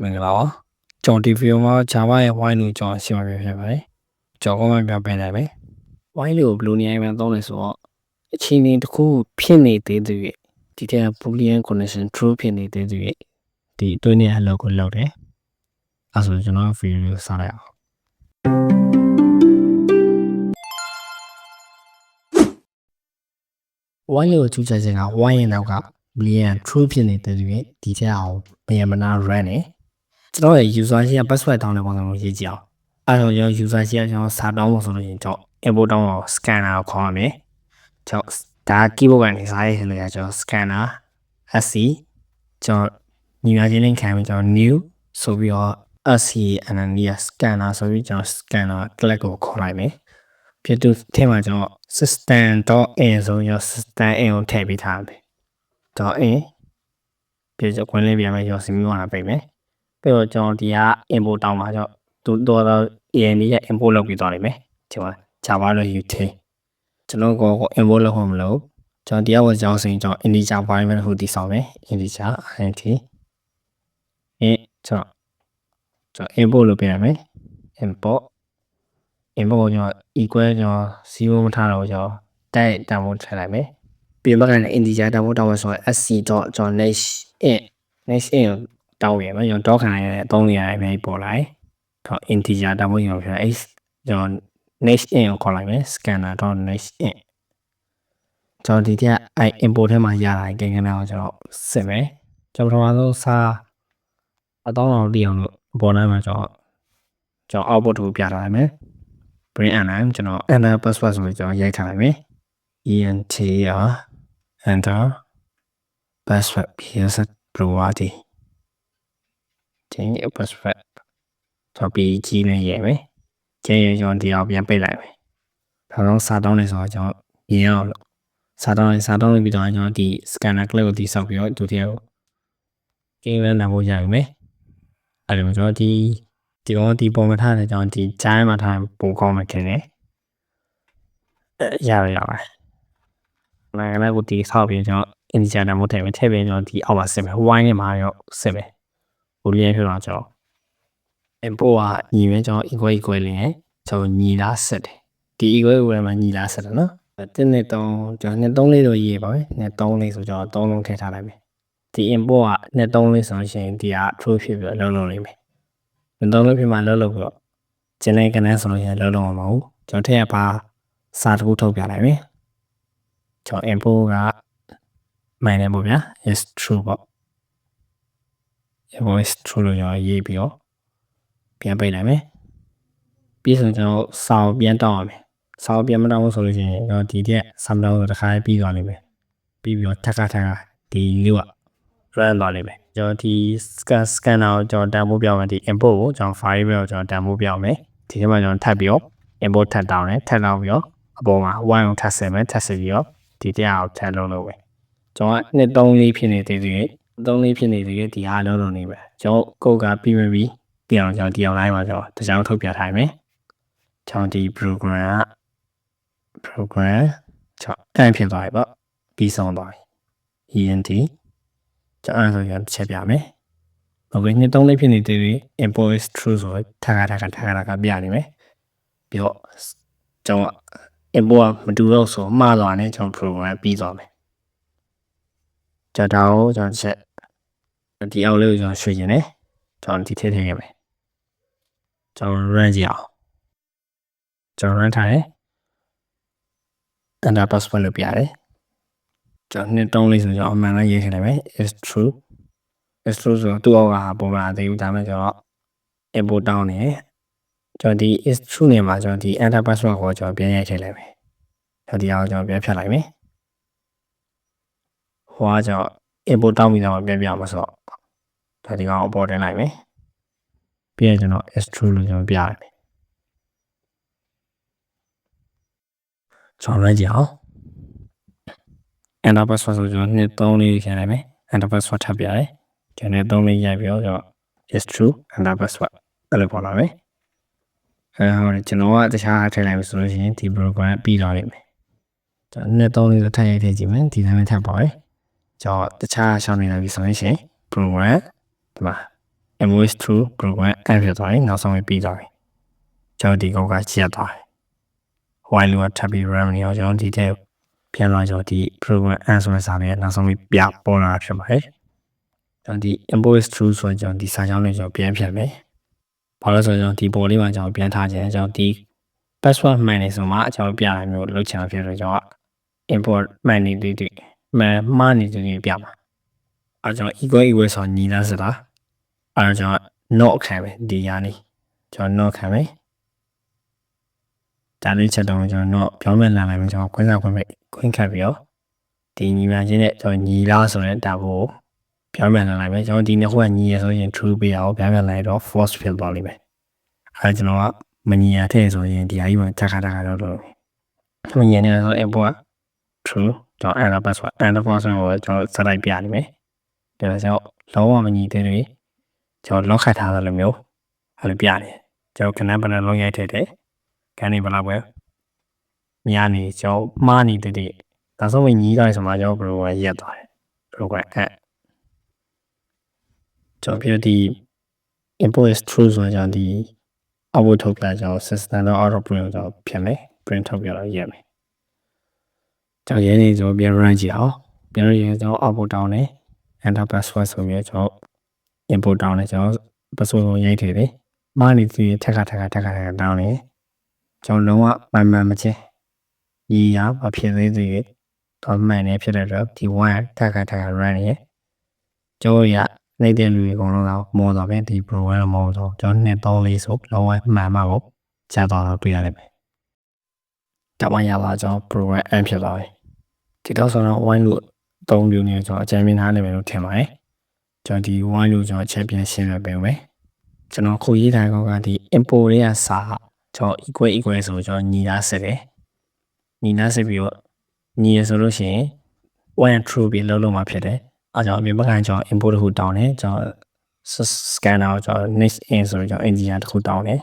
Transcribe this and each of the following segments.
မင်္ဂလာပါကျွန်တော်ဒီဗီဒီယိုမှာ Java ရဲ့ while လို့ကျွန်တော်ရှင်းပြပြပါတယ်ကျွန်တော်ကမှပြပေးနိုင်မယ် while လို့ဘယ်လိုနေရာမှာသုံးလဲဆိုတော့အချိန်လေးတစ်ခုဖြစ်နေသေးသူရဲ့ဒီတဲ့ boolean condition true ဖြစ်နေသေးသူရဲ့ဒီအတွင်းနဲ့အလုပ်ကိုလုပ်တယ်အဲဆိုကျွန်တော်ဗီဒီယိုစလိုက်အောင် while လို့ကျူးချက်ခြင်းက while ရဲ့နောက်က boolean true ဖြစ်နေတဲ့သူရဲ့ဒီတဲ့အောင်ဘယ်မနာ run နေ ကျွန်တော်ရဲ့ user ရှိက password တောင်းတဲ့ပုံစံကိုရေးကြည့်အောင်အဲတော့ကျွန်တော် user ရှိကကျွန်တော်စာတောင်းလို့ဆိုလို့ရှိရင်ကျွန်တော် input တောင်းတော့ scanner ကိုခေါ်ရမယ်ကျွန်တော်ဒါ keyboard ကနေစာရေးလို့ရကျွန်တော် scanner sc ကျွန်တော်ညီမချင်းလင်းခံပြီးကျွန်တော် new ဆိုပြီးတော့ sc and then yes scanner ဆိုပြီးကျွန်တော် scanner click ကိုခေါ်လိုက်မယ်ဖြစ်သူထဲမှာကျွန်တော် system.in ဆိုရင် system.in ကိုထည့်ပေးထားမယ် .in ပြကြခွင့်လေးပြန်မယ်ကျွန်တော်စီမီဝါနာပိတ်မယ် ပြီးတော့ကျွန်တော်ဒီက import တောင်းပါကြောင့်သူတော့တော့ AN ရဲ့ import လုပ်ပြီးသွားလိမ့်မယ်ကျွန်တော် Java လို့ယူထည့်ကျွန်တော်ကို import လုပ်ဖို့မလို့ကျွန်တော်ဒီကဝကြောင်းစင်ကျွန်တော် integer variable ဟိုတည်ဆောင်မယ် integer int အဲကျွန်တော်ကျွန်တော် import လုပ်ပေးရမယ် import import ကိုကျွန်တော် equal ကျွန်တော်0မထားတော့ကျွန်တော်တိုက်တန်ဖို့ထည့်လိုက်မယ်ပြင်ဘက်ကလည်း integer တန်ဖို့တောင်းရဆိုတော့ sc. ကျွန်တော် next in next in တောင်းရမယ်ကျွန်တော်တော့ခံရတဲ့အသုံးလေးရအများကြီးပေါ်လာတယ်တော့ integer တန်ဖို့ကျွန်တော်ပြော x ကျွန်တော် next in ကိုခေါ်လိုက်မယ် scanner.next in ကျွန်တော်ဒီတက် i import ထဲမှာရတာကိန်းကနအောင်ကျွန်တော်စစ်မယ်ကျွန်တော်ပထမဆုံးစာအတောင်းအောင်တည်အောင်လို့ပေါ်နိုင်မှာကျွန်တော်ကျွန်တော် output ကိုပြထားလိုက်မယ် bring and ကျွန်တော် enter password ဆိုပြီးကျွန်တော်ရိုက်ထားလိုက်မယ် enter enter password PS provided ဒီ password တော့ပြီးကြီးနေရမယ်ကျင်းရကျွန်တော်ဒီအောင်ပြန်ပိတ်လိုက်မယ်ဒါတော့စာတောင်းနေဆိုတော့ကျွန်တော်ရင်းအောင်လို့စာတောင်းနေစာတောင်းနေပြီးတော့ကျွန်တော်ဒီ scanner clip ကိုဒီဆောက်ပြီးတော့ဒုတိယကိုကျင်းရနိုင်ဖို့ရပြီမယ်အဲ့ဒါကျွန်တော်ဒီဒီတော့ဒီပုံမထားတဲ့ကျွန်တော်ဒီဂျိုင်းမှာထားပုံကောင်းမှခင်တယ်ရရရပါနိုင်ငံလည်းကိုဒီဆောက်ပြီးကျွန်တော် integer နံပါတ်ထည့်မယ်ထည့်ပြီးကျွန်တော်ဒီအောက်မှာစစ်မယ် y နဲ့မှာရောစစ်မယ် boolean ဖြစ်တော့ကျွန်တော် import ကညီပဲကျွန်တော် equal equal လေးနဲ့ကျွန်တော်ညီလားဆက်တယ်ဒီ equal equal မှာညီလားဆက်တယ်နော်တင်းနဲ့3ကျွန်တော်နဲ့3လေးတော့ရေးပါမယ်နဲ့3လေးဆိုကျွန်တော်3လုံးထည့်ထားလိုက်မယ်ဒီ import ကနဲ့3လေးဆိုရင်ဒီက true ဖြစ်ပြီးတော့လုံးလုံးလေးမယ်နဲ့3လေးဖြစ်မှလုံးလုံးပြီးတော့ကျင်းတဲ့ကနန်းဆိုလို့ရင်လုံးလုံးမဟုတ်ကျွန်တော်ထည့်ရပါစာတစ်ခုထုတ်ပြလိုက်မယ်ကျွန်တော် import ကမှန်တယ်ပေါ့ဗျာ is true ပေါ့ import is true လို့ကျွန်တော်ရေးပြီးတော့ပြန်ပိတ်လိုက်မယ်ပြီးဆိုကျွန်တော်စာကိုပြန်တောင်းရမယ်စာကိုပြန်မတောင်းဘူးဆိုလို့ရှိရင်တော့ဒီတက်စာမတောင်းဆိုတစ်ခါပြီးသွားလိမ့်မယ်ပြီးပြီးတော့ထပ်ခါထပ်ခါဒီလေးက run သွားလိမ့်မယ်ကျွန်တော်ဒီ scan scanner ကိုကျွန်တော်တန်ဖိုးပြောင်းမယ်ဒီ import ကိုကျွန်တော် file ပဲကိုကျွန်တော်တန်ဖိုးပြောင်းမယ်ဒီထဲမှာကျွန်တော်ထပ်ပြီးတော့ import ထပ်တောင်းတယ်ထပ်တောင်းပြီးတော့အပေါ်မှာ y ကိုထပ်ဆက်မယ်ထပ်ဆက်ပြီးတော့ဒီတရားကိုထပ်လုံးလုပ်မယ်ကျွန်တော်ကနှစ်3လေးဖြစ်နေသေးသေး 3လေးဖြစ်နေသေးတယ်ဒီဟာလုံးလုံးနေပဲကျွန်တော်ကိုကပြီးပြီပြီးအောင်ကျွန်တော်ဒီ online မှာကျွန်တော်တခြားထုတ်ပြထားမယ်ကျွန်တော်ဒီ program က program ကျွန်တော်အဲ့ဖြစ်သွားပြီပေါ့ပြီးဆုံးသွားပြီ ENT ကျွန်တော်အဲ့ဆိုရင်ချက်ပြမယ်ဟုတ်ကဲ့နှစ်သုံးလေးဖြစ်နေသေးတယ် import is true ဆိုတော့ထားတာထားတာထားတာကပြနေမယ်ပြီးတော့ကျွန်တော် import မတူတော့ဆိုမှားသွားတယ်ကျွန်တော် program ပြီးသွားမယ်ကျွန်တော်ဒါကိုကျွန်တော်ချက် ဒီအောက်လေးကိုကျွန်တော်ရွှေ့ရင်လည်းကျွန်တော်ဒီထည့်ထည့်ခဲ့မယ်ကျွန်တော် run ကြည့်အောင်ကျွန်တော် run ထားတယ် enter password လို့ပြရတယ်ကျွန်တော်နှစ်တုံးလေးဆိုကျွန်တော်အမှန်လည်းရေးထည့်လိုက်မယ် is true is true ဆိုတော့သူ့အောက်ကပုံမှန်သေးဘူးဒါပေမဲ့ကျွန်တော် import တောင်းနေကျွန်တော်ဒီ is true နေမှာကျွန်တော်ဒီ enter password ကိုကျွန်တော်ပြန်ရိုက်ထည့်လိုက်မယ်ကျွန်တော်ဒီအောင်ကျွန်တော်ပြန်ဖြတ်လိုက်မယ်ဟိုကကျွန်တော် import တောင်းပြီးတော့ပြန်ပြမှာဆိုတော့ ဒါဒီကောင်အပေါ်တင်လိုက်မယ်ပြီးရင်ကျွန်တော် is true လို့ကျွန်တော်ပြလိုက်မယ်ကျွန်တော်လည်းကြည့်အောင် enter password ဆိုကျွန်တော်နှစ်3လေးခန့်လိုက်မယ် enter password ထပ်ပြရတယ်ကျွန်တော်3လေးရိုက်ပြီးတော့ကျွန်တော် is true enter password အဲ့လိုပေါ်လာမယ်အဲဟိုကျွန်တော်ကတခြားထည့်လိုက်ပြီဆိုလို့ရှိရင်ဒီ program ပြီးသွားလိမ့်မယ်ကျွန်တော်နှစ်3လေးဆိုထပ်ရိုက်ထည့်ကြည့်မယ်ဒီတိုင်းပဲထပ်ပါရယ်ကျွန်တော်တခြားရှောင်းနေလိုက်ပြီဆိုလို့ရှိရင် program ဒီမှာ invoice through program app ဖြစ်သွားရင်နောက်ဆုံးပြီးသွားပြီကျွန်တော်ဒီကောက်ကချက်သွားတယ် while လို့ထပ်ပြီး run နေအောင်ကျွန်တော်ဒီတဲ့ပြန်လာကျွန်တော်ဒီ program app ဆိုတဲ့စာလေးနောက်ဆုံးပြီးပြပေါ်လာဖြစ်ပါတယ်ကျွန်တော်ဒီ invoice through ဆိုရင်ကျွန်တော်ဒီစာကြောင်းလေးကျွန်တော်ပြန်ဖြတ်မယ်ဘာလို့ဆိုတော့ကျွန်တော်ဒီပေါ်လေးမှာကျွန်တော်ပြန်ထားခြင်းကျွန်တော်ဒီ password မှန်နေဆိုမှကျွန်တော်ပြရမျိုးလုပ်ချင်တာဖြစ်တော့ကျွန်တော် import မှန်နေတည်တည်မှန်မှားနေတည်ပြမှာ အဲကျွန်တော် equal equal ဆိုညီလာစတာအဲကျွန်တော် not ခံမယ်ဒီညာလေးကျွန်တော် not ခံမယ်ဒါလေးချက်တော့ကျွန်တော် not ပြောင်းမဲ့လာလိုက်မယ်ကျွန်တော်ခွင့်စားခွင့်မဲ့ခွင့်ခတ်ပြီးတော့ဒီညီမှချင်းနဲ့ကျွန်တော်ညီလားဆိုတဲ့ဒါကိုပြောင်းမဲ့လာလိုက်မယ်ကျွန်တော်ဒီနှစ်ခုကညီရဆိုရင် true ပေးအောင်ပြောင်းမဲ့လိုက်တော့ false ဖြစ်သွားလိမ့်မယ်အဲကျွန်တော်ကမညီရတဲ့ဆိုရင်ဒီဟာကြီးမှတက်ခါတက်ခါတော့လို့မညီရနေဆို import true ကျွန်တော် error password error password ကိုကျွန်တော်စလိုက်ပြနေမယ် ဒါကြောင့်လုံးဝမညီသေးတွေကျွန်တော် lock ခတ်ထားသလိုမျိုးအဲ့လိုပြနေကျွန်တော်ခဏဘယ်နှလုံးရိုက်ထည့်တယ်ခဏနေဘယ်လောက်ပဲညာနေကျွန်တော်မှားနေတဲ့တဲ့ဒါဆိုရင်ညီးတိုင်းဆိုမှကျွန်တော် program ရက်သွားတယ် program app ကျွန်တော်ပြဒီ import is true ဆိုတော့ဒီ output ထုတ်လာကျွန်တော် system တော့ out of print တော့ဖြစ်မယ် print ထုတ်ပြတော့ရက်မယ်ကျွန်တော်ရင်းနေကျွန်တော်ပြန် run ကြည့်အောင်ပြန်ရရင်ကျွန်တော် output တောင်းတယ် enter password ဆိုပြီးကျွန်တော် input တောင်းတယ်ကျွန်တော် password ကိုရိုက်ထည့်တယ်မားနေသေးထက်ကထက်ကထက်ကထက်ကတောင်းတယ်ကျွန်တော်လုံးဝမှန်မှန်မချင်းညီရမဖြစ်သေးသေးတော့မှန်နေဖြစ်တဲ့တော့ဒီ one ထက်ကထက်က run နေကျွန်တော်ရနေတဲ့လူတွေအကုန်လုံးတော့မောတော့ပဲဒီ program တော့မောတော့ကျွန်တော်နှစ်သုံးလေးဆိုလုံးဝမှန်မှကိုချက်သွားတော့တွေ့ရလိမ့်မယ်ဒါမှရပါကျွန်တော် program end ဖြစ်သွားပြီဒီတော့ဆိုတော့ one လို့ သုံးမျိုးနေကျွန်တော်အကြံပေးထားလိမ့်မယ်လို့ထင်ပါတယ်ကျွန်တော်ဒီ one လို့ကျွန်တော်ချက်ပြန်ရှင်းပြပေးမယ်ကျွန်တော်ခုရေးထားကောကဒီ import တွေကစာကျွန်တော် equal equal ဆိုကျွန်တော်ညီလာစစ်တယ်ညီလာစစ်ပြီးတော့ညီရဆိုလို့ရှိရင် one true ပြီးလုံးလုံးမှာဖြစ်တယ်အဲကြောင့်အပြင်ဘက်ကကျွန်တော် import တစ်ခုတောင်းတယ်ကျွန်တော် scanner ကိုကျွန်တော် next in ဆိုတော့ကျွန်တော် engineer တစ်ခုတောင်းတယ်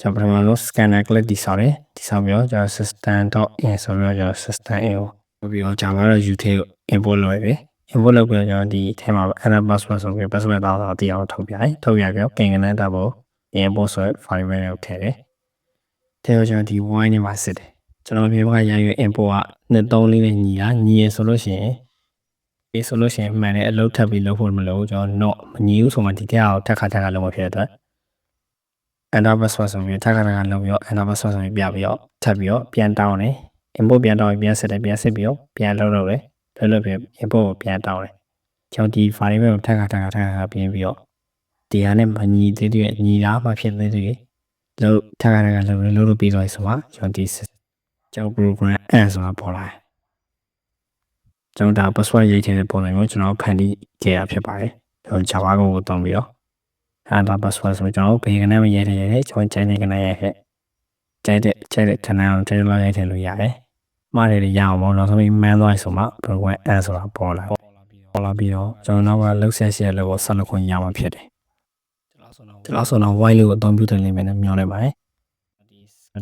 ကျွန်တော်ပထမဆုံး scanner click တိဆောက်တယ်တိဆောက်ပြီးတော့ကျွန်တော် system.in ဆိုပြီးတော့ကျွန်တော် system in ကို ပြီးတော့ java တော့ u ထဲကို import လုပ်ရပြီ import လုပ်ပြီးတော့ကျွန်တော်ဒီထဲမှာ error password ဆိုပြီး password တောင်းတော့တရားထုတ်ပြတယ်ထုတ်ပြပြီးတော့ king နဲ့တပ်ဖို့ import ဆိုတဲ့ file ပဲကိုထည့်တယ်ထည့်တော့ကျွန်တော်ဒီ wine နဲ့မှာစစ်တယ်ကျွန်တော်မြေဘက်ကရရွေး import ကနှစ်သုံးလေးနဲ့ညီတာညီရဆိုလို့ရှိရင်ဒီဆိုလို့ရှိရင်မှန်တဲ့အလုပ်ထပ်ပြီးလုပ်ဖို့မလိုကျွန်တော် not မညီဘူးဆိုမှဒီတရားကိုထက်ခါထက်ခါလုပ်မှဖြစ်တဲ့အတွက် enter password ဆိုပြီးထက်ခါထက်ခါလုပ်ပြီးတော့ enter password ဆိုပြီးပြပြီးတော့ထပ်ပြီးတော့ပြန်တောင်းတယ် import ပြန်တောင်းပြီးပြန်ဆက်တယ်ပြန်ဆက်ပြီးတော့ပြန်လုပ်လုပ်တယ်လုပ်လုပ်ပြီး import ကိုပြန်တောင်းတယ်ကျွန်တော်ဒီ file ပဲထက်ခါထက်ခါထက်ခါပြင်ပြီးတော့ဒီဟာနဲ့မညီသေးတဲ့ညီတာမှဖြစ်သေးတယ်လို့ထက်ခါထက်ခါလုပ်လို့လုပ်ပြီးတော့ဆိုမှကျွန်တော်ဒီကျွန်တော် program and ဆိုတာပေါ်လာတယ်ကျွန်တော်ဒါ password ရေးချင်တဲ့ပုံစံမျိုးကျွန်တော်ဖန်တီးခဲ့ရဖြစ်ပါတယ်ကျွန်တော် Java ကိုတုံးပြီးတော့အဲဒါ password ဆိုကျွန်တော်ဘေးကနေမရေးတယ်ရတယ်ကျွန်တော်ချိန်နေကနေရခဲ့ ကျတဲ့ကျတဲ့ခဏအောင်ချိန်လို့ရိုက်ထည့်လို့ရတယ်မှားတယ်ရအောင်ပေါ့နောက်ဆုံးမှန်းသွားဆိုမှ program and ဆိုတာပေါ်လာပေါ်လာပြီးတော့ကျွန်တော်နောက်ကလောက်ဆက်ရှိရလို့ဆက်လို့ခွင့်ရမှာဖြစ်တယ်ဒီလောက်ဆိုတော့ white လို့အသုံးပြုတယ်လိမ့်မယ်နဲ့မျှော်နေပါတယ်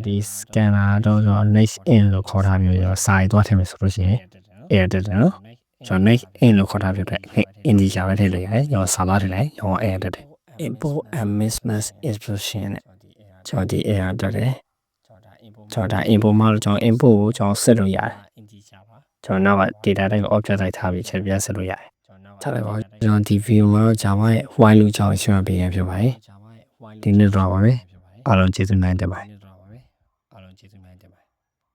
ဒီ scanner တော့ကျွန်တော် next in လို့ခေါ်ထားပြီးတော့စာရေးသွားထည့်မယ်ဆိုလို့ရှိရင် editor နော်ကျွန်တော် next in လို့ခေါ်ထားပြတဲ့ integer ပဲထည့်လိုက်ရတယ်ကျွန်တော်စာသားထည့်လိုက်ကျွန်တော် edit တယ် import and mismatch expression နဲ့ကျွန်တော်ဒီ error တက်တယ် ကျွန်တော်ဒါ import မှာလို့ကျွန်တော် import ကိုကျွန်တော်ဆက်လို့ရတယ်ကျွန်တော်နောက်က data type ကို object type ထားပြီးချက်ပြဆက်လို့ရတယ်ထားလိုက်ပါကျွန်တော်ဒီ view မှာတော့ Java ရဲ့ while လို့ကျွန်တော်ရှင်းပြပေးရဖြစ်ပါတယ်ဒီနေ့တော့ပါပဲအားလုံးကျေးဇူးနိုင်တယ်ပါ